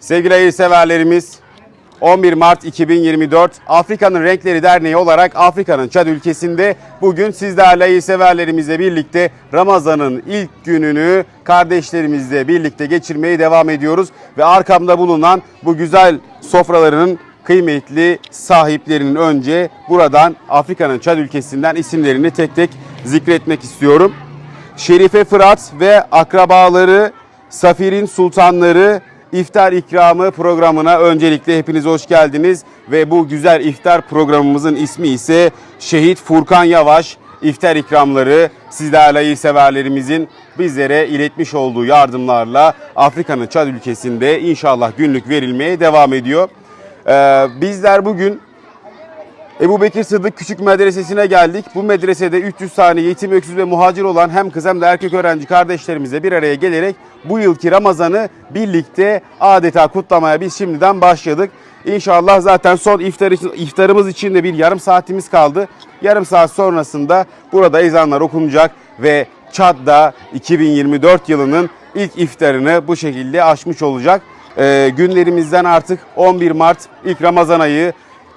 Sevgili hayırseverlerimiz 11 Mart 2024 Afrika'nın Renkleri Derneği olarak Afrika'nın Çad ülkesinde bugün sizlerle hayırseverlerimizle birlikte Ramazan'ın ilk gününü kardeşlerimizle birlikte geçirmeye devam ediyoruz. Ve arkamda bulunan bu güzel sofralarının kıymetli sahiplerinin önce buradan Afrika'nın Çad ülkesinden isimlerini tek tek zikretmek istiyorum. Şerife Fırat ve akrabaları Safir'in sultanları iftar ikramı programına öncelikle hepiniz hoş geldiniz ve bu güzel iftar programımızın ismi ise Şehit Furkan Yavaş iftar ikramları sizlerle severlerimizin bizlere iletmiş olduğu yardımlarla Afrika'nın Çad ülkesinde inşallah günlük verilmeye devam ediyor. Ee, bizler bugün Ebu Bekir Sıddık Küçük Medresesi'ne geldik. Bu medresede 300 tane yetim, öksüz ve muhacir olan hem kız hem de erkek öğrenci kardeşlerimizle bir araya gelerek bu yılki Ramazan'ı birlikte adeta kutlamaya biz şimdiden başladık. İnşallah zaten son iftar için, iftarımız için de bir yarım saatimiz kaldı. Yarım saat sonrasında burada ezanlar okunacak ve Çad'da 2024 yılının ilk iftarını bu şekilde açmış olacak. Ee, günlerimizden artık 11 Mart ilk Ramazan ayı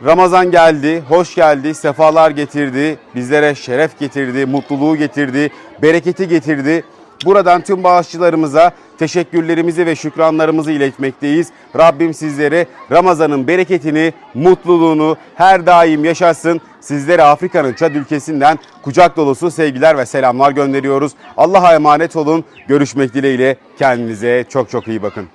Ramazan geldi, hoş geldi, sefalar getirdi, bizlere şeref getirdi, mutluluğu getirdi, bereketi getirdi. Buradan tüm bağışçılarımıza teşekkürlerimizi ve şükranlarımızı iletmekteyiz. Rabbim sizlere Ramazan'ın bereketini, mutluluğunu her daim yaşasın. Sizlere Afrika'nın Çad ülkesinden kucak dolusu sevgiler ve selamlar gönderiyoruz. Allah'a emanet olun. Görüşmek dileğiyle kendinize çok çok iyi bakın.